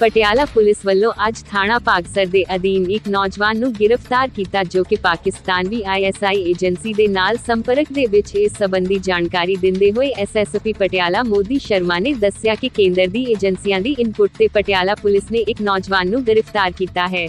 Patiala police ਵੱਲੋਂ ਅੱਜ ਥਾਣਾ ਭਾਗਸਰ ਦੇ ਅਧੀਨ ਇੱਕ ਨੌਜਵਾਨ ਨੂੰ ਗ੍ਰਿਫਤਾਰ ਕੀਤਾ, ਜੋ ਕਿ ਪਾਕਿਸਤਾਨਵੀ ਆਈਐਸਆਈ ਏਜੰਸੀ ਦੇ ਨਾਲ ਸੰਪਰਕ ਦੇ ਵਿੱਚ ਇਸ ਸੰਬੰਧੀ ਜਾਣਕਾਰੀ ਦਿੰਦੇ ਹੋਏ ਐਸਐਸਪੀ ਪਟਿਆਲਾ ਮੋਦੀ ਸ਼ਰਮਾ ਨੇ ਦੱਸਿਆ ਕਿ ਕੇਂਦਰ ਦੀ ਏਜੰਸੀਆਂ ਦੀ ਇਨਪੁਟ ਤੇ ਪਟਿਆਲਾ ਪੁਲਿਸ ਨੇ ਇੱਕ ਨੌਜਵਾਨ ਨੂੰ ਗ੍ਰਿਫਤਾਰ ਕੀਤਾ ਹੈ।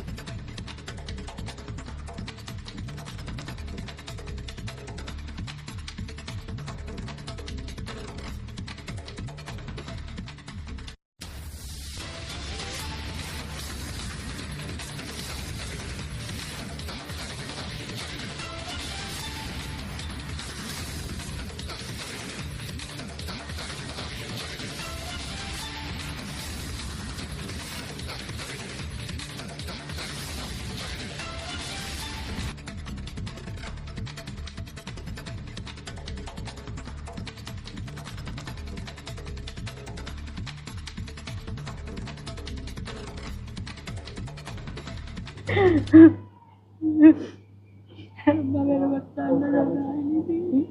ਰੱਬਾ ਮੇਰਾ ਬੱਚਾ ਅੰਦਰ ਜਾਂਦਾ ਹੀ ਨਹੀਂ ਸੀ।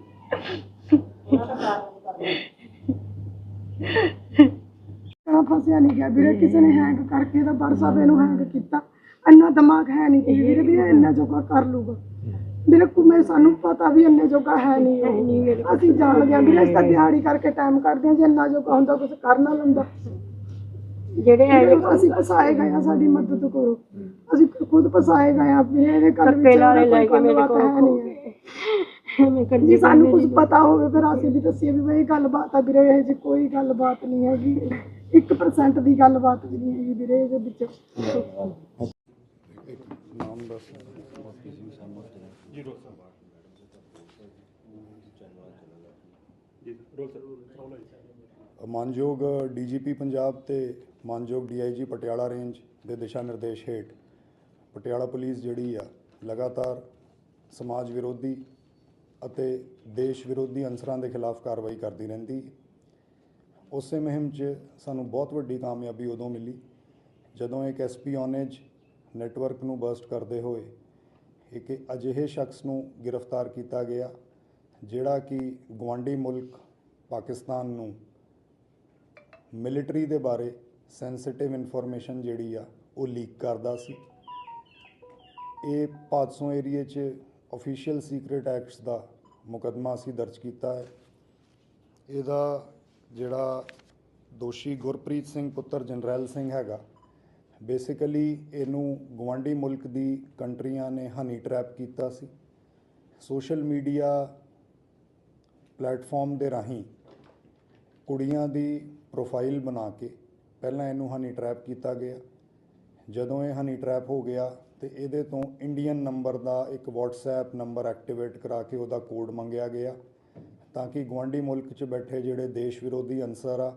ਕਾ ਫਸਿਆ ਨਹੀਂ ਗਿਆ ਵੀਰੇ ਕਿਸੇ ਨੇ ਹੈਂਗ ਕਰਕੇ ਇਹਦਾ WhatsApp ਇਹਨੂੰ ਹੈਂਗ ਕੀਤਾ। ਇੰਨਾ ਦਿਮਾਗ ਹੈ ਨਹੀਂ ਸੀ ਵੀਰੇ ਵੀ ਇਹ ਇੰਨਾ ਜੋਗਾ ਕਰ ਲੂਗਾ ਵੀਰੇ ਕੁਮੇ ਸਾਨੂੰ ਪਤਾ ਵੀ ਇੰਨੇ ਜੋਗਾ ਹੈ ਨਹੀਂ ਇਹ। ਅਸੀਂ ਜਾਣਦੇ ਹਾਂ ਵੀਰੇ ਅਸੀਂ ਤਾਂ ਦਿਹਾੜੀ ਕਰਕੇ ਟਾਈਮ ਕੱਢਦੇ ਹਾਂ ਜੇ ਇੰਨਾ ਜੋਗਾ ਹੁੰਦਾ ਕੁਝ ਕਰ ਨਾ ਲੈਂਦਾ। ਜਿਹੜੇ ਅਸੀਂ ਫਸਾਏ ਗਏ ਆ ਸਾਡੀ ਮਦਦ ਕਰੋ। ਅਸੀਂ ਖੁਦ ਫਸਾਏ ਗਏ ਆ ਵੀਰੇ ਇਹਦੇ ਕੱਲ ਵਿੱਚ ਲੈ ਕੇ ਮੇਰੇ ਕੋਲ ਜੀ ਸਾਨੂੰ ਕੁਝ ਪਤਾ ਹੋਵੇ ਫਿਰ ਅਸੀਂ ਵੀ ਦੱਸੀਏ ਵੀ ਬਈ ਇਹ ਗੱਲਬਾਤ ਆ ਵੀਰੇ ਇਹ ਜੀ ਕੋਈ ਗੱਲਬਾਤ ਨਹੀਂ ਹੈਗੀ 1% ਦੀ ਗੱਲਬਾਤ ਵੀ ਨਹੀਂ ਹੈਗੀ ਵੀਰੇ ਇਹਦੇ ਵਿੱਚ। ਨਾਮ ਦੱਸ ਮਾਨਯੋਗ ਡੀਜੀਪੀ ਪੰਜਾਬ ਤੇ ਮਾਨਯੋਗ ਡੀਆਈਜੀ ਪਟਿਆਲਾ ਰੇਂਜ ਦੇ ਦਿਸ਼ਾ ਨਿਰਦੇਸ਼ ਹੇਠ ਪਟਿਆਲਾ ਪੁਲਿਸ ਜਿਹੜੀ ਆ, ਲਗਾਤਾਰ ਸਮਾਜ ਵਿਰੋਧੀ ਅਤੇ ਦੇਸ਼ ਵਿਰੋਧੀ ਅੰਸਰਾਂ ਦੇ ਖਿਲਾਫ ਕਾਰਵਾਈ ਕਰਦੀ ਰਹਿੰਦੀ। ਉਸੇ ਮੁਹਿੰਮ 'ਚ ਸਾਨੂੰ ਬਹੁਤ ਵੱਡੀ ਕਾਮਯਾਬੀ ਉਦੋਂ ਮਿਲੀ, ਜਦੋਂ ਇੱਕ ਐਸਪੀਓਨੇਜ ਨੈਟਵਰਕ ਨੂੰ ਬਰਸਟ ਕਰਦੇ ਹੋਏ ਇੱਕ ਅਜਿਹੇ ਸ਼ਖਸ ਨੂੰ ਗ੍ਰਿਫਤਾਰ ਕੀਤਾ ਗਿਆ, ਜਿਹੜਾ ਕਿ ਗਵਾਂਡੀ ਮੁਲਕ ਪਾਕਿਸਤਾਨ ਨੂੰ ਮਿਲਟਰੀ ਦੇ ਬਾਰੇ ਸੈਂਸਿਟਿਵ ਇਨਫੋਰਮੇਸ਼ਨ ਜਿਹੜੀ ਆ, ਉਹ ਲੀਕ ਕਰਦਾ ਸੀ। ਇਹ ਭਾਦਸੋਂ ਏਰੀਏ 'ਚ ਅਫੀਸ਼ੀਅਲ ਸੀਕ੍ਰੀਟ ਐਕਟਸ ਦਾ ਮੁਕੱਦਮਾ ਅਸੀਂ ਦਰਜ ਕੀਤਾ ਹੈ। ਇਹਦਾ ਜਿਹੜਾ ਦੋਸ਼ੀ ਗੁਰਪ੍ਰੀਤ ਸਿੰਘ ਪੁੱਤਰ ਜਨਰੈਲ ਸਿੰਘ ਹੈਗਾ ਬੇਸਿਕਲੀ ਇਹਨੂੰ ਗਵਾਂਡੀ ਮੁਲਕ ਦੀ ਕੰਟਰੀਆਂ ਨੇ ਹਨੀ ਟਰੈਪ ਕੀਤਾ ਸੀ। ਸੋਸ਼ਲ ਮੀਡੀਆ ਪਲੇਟਫਾਰਮ ਦੇ ਰਾਹੀਂ ਕੁੜੀਆਂ ਦੀ ਪ੍ਰੋਫਾਈਲ ਬਣਾ ਕੇ ਪਹਿਲਾਂ ਇਹਨੂੰ ਹਨੀ ਟਰੈਪ ਕੀਤਾ ਗਿਆ। ਜਦੋਂ ਇਹ ਹਨੀ ਟਰੈਪ ਹੋ ਗਿਆ ਤੇ ਇਹਦੇ ਤੋਂ ਇੰਡੀਅਨ ਨੰਬਰ ਦਾ ਇੱਕ WhatsApp ਨੰਬਰ ਐਕਟੀਵੇਟ ਕਰਾ ਕੇ ਉਹਦਾ ਕੋਡ ਮੰਗਿਆ ਗਿਆ ਤਾਂ ਕਿ ਗਵਾਂਡੀ ਮੁਲਕ 'ਚ ਬੈਠੇ ਜਿਹੜੇ ਦੇਸ਼ ਵਿਰੋਧੀ ਅਨਸਰ ਆ,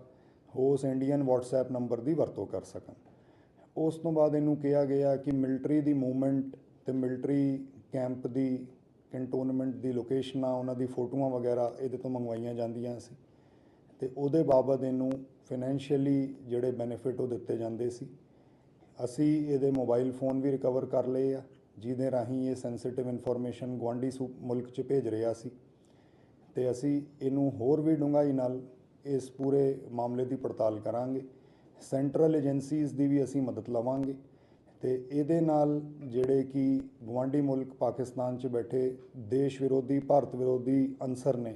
ਉਹ ਉਸ ਇੰਡੀਅਨ WhatsApp ਨੰਬਰ ਦੀ ਵਰਤੋਂ ਕਰ ਸਕਣ। ਉਸ ਤੋਂ ਬਾਅਦ ਇਹਨੂੰ ਕਿਹਾ ਗਿਆ ਕਿ ਮਿਲਟਰੀ ਦੀ ਮੂਵਮੈਂਟ ਤੇ ਮਿਲਟਰੀ ਕੈਂਪ ਦੀ ਕੰਟੋਨਮੈਂਟ ਦੀ ਲੋਕੇਸ਼ਨਾਂ ਉਹਨਾਂ ਦੀ ਫੋਟੋਆਂ ਵਗੈਰਾ ਇਹਦੇ ਤੋਂ ਮੰਗਵਾਈਆਂ ਜਾਂਦੀਆਂ ਸੀ। ਤੇ ਉਹਦੇ ਬਾਬਤ ਇਹਨੂੰ ਫਾਈਨੈਂਸ਼ੀਅਲੀ ਜਿਹੜੇ ਬੈਨੀਫਿਟ ਉਹ ਦਿੱਤੇ ਜਾਂਦੇ ਸੀ। ਅਸੀਂ ਇਹਦੇ ਮੋਬਾਈਲ ਫੋਨ ਵੀ ਰਿਕਵਰ ਕਰ ਲਏ ਆ, ਜਿਹਦੇ ਰਾਹੀਂ ਇਹ ਸੈਂਸਿਟਿਵ ਇਨਫੋਰਮੇਸ਼ਨ ਗੁਆਂਢੀ ਸੂ, ਮੁਲਕ 'ਚ ਭੇਜ ਰਿਹਾ ਸੀ। ਤੇ ਅਸੀਂ ਇਹਨੂੰ ਹੋਰ ਵੀ ਡੂੰਘਾਈ ਨਾਲ ਇਸ ਪੂਰੇ ਮਾਮਲੇ ਦੀ ਪੜਤਾਲ ਕਰਾਂਗੇ। ਸੈਂਟਰਲ ਏਜੰਸੀਜ਼ ਦੀ ਵੀ ਅਸੀਂ ਮਦਦ ਲਵਾਂਗੇ। ਤੇ ਇਹਦੇ ਨਾਲ ਜਿਹੜੇ ਕਿ ਗਵਾਂਢੀ ਮੁਲਕ ਪਾਕਿਸਤਾਨ 'ਚ ਬੈਠੇ ਦੇਸ਼ ਵਿਰੋਧੀ, ਭਾਰਤ ਵਿਰੋਧੀ ਅਨਸਰ ਨੇ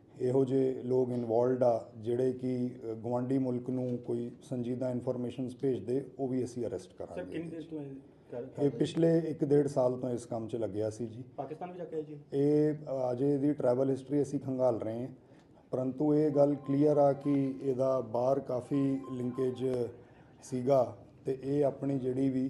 ਇਹੋ ਜਿਹੇ ਲੋਕ ਇਨਵੋਲਡ ਆ ਜਿਹੜੇ ਕਿ ਅ, ਗਵਾਂਢੀ ਮੁਲਕ ਨੂੰ ਕੋਈ ਸੰਜੀਦਾ ਇਨਫੋਰਮੇਸ਼ਨਸ ਭੇਜਦੇ ਉਹ ਵੀ ਅਸੀਂ ਅਰੈਸਟ ਸਰ ਕਰਾਂਗੇ ਕਿੰਨੀ ਦੇਰ ਤੋਂ ਇਹ ਪਿਛਲੇ 1.5 ਸਾਲ ਤੋਂ ਇਸ ਕੰਮ 'ਚ ਲੱਗਿਆ ਸੀ ਜੀ। ਪਾਕਿਸਤਾਨ ਵੀ ਆਏ ਜੀ? ਇਹ ਅਜੇ ਇਹਦੀ ਟਰੈਵਲ ਹਿਸਟਰੀ ਅਸੀਂ ਖੰਗਾਲ ਰਹੇ ਹਾਂ। ਪਰੰਤੂ ਇਹ ਗੱਲ ਕਲੀਅਰ ਆ ਕਿ ਇਹਦਾ ਬਾਹਰ ਕਾਫੀ ਲਿੰਕੇਜ ਸੀਗਾ ਤੇ ਇਹ ਆਪਣੀ ਜਿਹੜੀ ਵੀ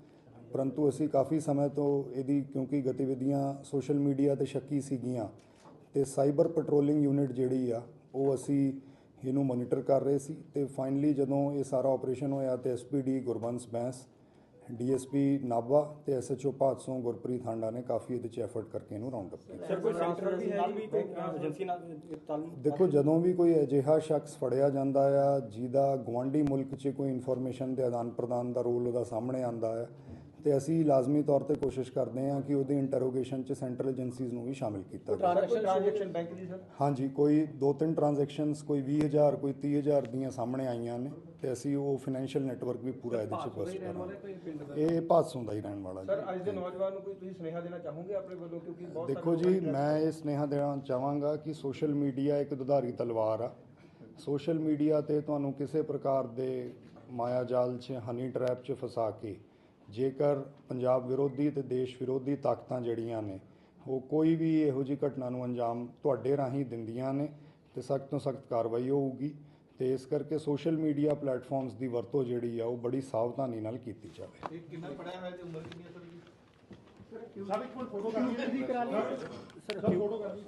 ਪਰੰਤੂ ਅਸੀਂ ਕਾਫੀ ਸਮੇਂ ਤੋਂ ਇਹਦੀ ਕਿਉਂਕਿ ਗਤੀਵਿਧੀਆਂ ਸੋਸ਼ਲ ਮੀਡੀਆ ਤੇ ਸ਼ੱਕੀ ਸੀਗੀਆਂ ਤੇ ਸਾਈਬਰ ਪੈਟਰੋਲਿੰਗ ਯੂਨਿਟ ਜਿਹੜੀ ਆ ਉਹ ਅਸੀਂ ਇਹਨੂੰ ਮੋਨੀਟਰ ਕਰ ਰਹੇ ਸੀ ਤੇ ਫਾਈਨਲੀ ਜਦੋਂ ਇਹ ਸਾਰਾ ਆਪਰੇਸ਼ਨ ਹੋਇਆ ਤੇ ਐਸਪੀਡੀ ਗੁਰਬੰਸ ਬੈਂਸ ਡੀਐਸਪੀ ਨਾਭਾ ਤੇ ਐਸਐਚਓ ਭਾਦਸੋਂ ਗੁਰਪ੍ਰੀਤ ਹਾਂਡਾ ਨੇ ਕਾਫੀ ਇਹਦੇ ਚ ਐਫਰਟ ਕਰਕੇ ਇਹਨੂੰ ਰਾਉਂਡ ਅਪ ਕੀਤਾ। ਸਰ ਕੋਈ ਸੈਂਟਰ ਵੀ ਹੈ ਵੀ ਕੋਈ ਏਜੰਸੀ ਨਾਲ ਤਾਲਮੇਲ ਦੇਖੋ ਜਦੋਂ ਵੀ ਕੋਈ ਅਜਿਹਾ ਸ਼ਖਸ ਫੜਿਆ ਜਾਂਦਾ ਆ ਜਿਹਦਾ ਗਵਾਂਢੀ ਮੁਲਕ 'ਚ ਕੋਈ ਇਨਫੋਰਮੇਸ਼ਨ ਦੇ ਆਦਾਨ ਪ੍ਰਦਾਨ ਦਾ ਰੋਲ ਉਹਦਾ ਸਾਹਮਣੇ ਆਂਦਾ ਹੈ ਤੇ ਅਸੀਂ ਲਾਜ਼ਮੀ ਤੌਰ ਤੇ ਕੋਸ਼ਿਸ਼ ਕਰਦੇ ਹਾਂ ਕਿ ਉਹਦੀ ਇੰਟਰੋਗੇਸ਼ਨ 'ਚ ਸੈਂਟਰਲ ਏਜੰਸੀਜ਼ ਨੂੰ ਵੀ ਸ਼ਾਮਿਲ ਕੀਤਾ ਜਾਵੇ। ਟ੍ਰਾਂਜੈਕਸ਼ਨ ਬੈਂਕ ਦੀ ਸਰ ਹਾਂਜੀ ਕੋਈ ਦੋ ਤਿੰਨ ਟ੍ਰਾਂਜੈਕਸ਼ਨਸ ਕੋਈ 20000 ਕੋਈ 30000 ਦੀਆਂ ਸਾਹਮਣੇ ਆਈਆਂ ਨੇ ਤੇ ਅਸੀਂ ਉਹ ਫਾਈਨੈਂਸ਼ੀਅਲ ਨੈਟਵਰਕ ਵੀ ਪੂਰਾ ਇਹਦੇ 'ਚ ਬਸ ਕਰਾਂਗੇ ਇਹ ਭਾਦਸੋਂ ਦਾ ਹੀ ਰਹਿਣ ਵਾਲਾ ਸਰ ਅੱਜ ਦੇ ਨੌਜਵਾਨ ਨੂੰ ਕੋਈ ਤੁਸੀਂ ਸੁਨੇਹਾ ਦੇਣਾ ਚਾਹੋਗੇ ਆਪਣੇ ਵੱਲੋਂ? ਕਿਉਂਕਿ ਬਹੁਤ ਦੇਖੋ ਜੀ ਮੈਂ ਇਹ ਸੁਨੇਹਾ ਦੇਣਾ ਚਾਹਾਂਗਾ ਕਿ ਸੋਸ਼ਲ ਮੀਡੀਆ ਇੱਕ ਦੁਧਾਰੀ ਤਲਵਾਰ ਆ। ਸੋਸ਼ਲ ਮੀਡੀਆ ਤੇ ਤੁਹਾਨੂੰ ਕਿਸੇ ਪ੍ਰਕਾਰ ਦੇ ਮਾਇਆ ਜਾਲ 'ਚ ਹਨੀ ਟਰੈਪ 'ਚ ਫਸਾ ਕੇ ਜੇਕਰ ਪੰਜਾਬ ਵਿਰੋਧੀ ਤੇ ਦੇਸ਼ ਵਿਰੋਧੀ ਤਾਕਤਾਂ ਜਿਹੜੀਆਂ ਨੇ ਉਹ ਕੋਈ ਵੀ ਇਹੋ ਜਿਹੀ ਘਟਨਾ ਨੂੰ ਅੰਜਾਮ ਤੁਹਾਡੇ ਰਾਹੀਂ ਦਿੰਦੀਆਂ ਨੇ ਤੇ ਸਖਤ ਤੋਂ ਸਖਤ ਕਾਰਵਾਈ ਹੋਊਗੀ ਤੇ ਇਸ ਕਰਕੇ ਸੋਸ਼ਲ ਮੀਡੀਆ ਪਲੇਟਫਾਰਮਸ ਦੀ ਵਰਤੋਂ ਜਿਹੜੀ ਆ ਉਹ ਬੜੀ ਸਾਵਧਾਨੀ ਨਾਲ ਕੀਤੀ ਜਾਵੇ ਕਿੰਨਾ ਪੜਿਆ ਹੋਇਆ ਤੇ ਉਮਰ ਕਿੰਨੀ ਹੈ ਸਰ ਸਰ ਇੱਕ ਮਿੰਟ ਫੋਟੋ ਕਰਨੀ ਹੈ ਜੀ ਕਰਾ ਲਈ ਸਰ ਫੋਟੋ ਕਰਨੀ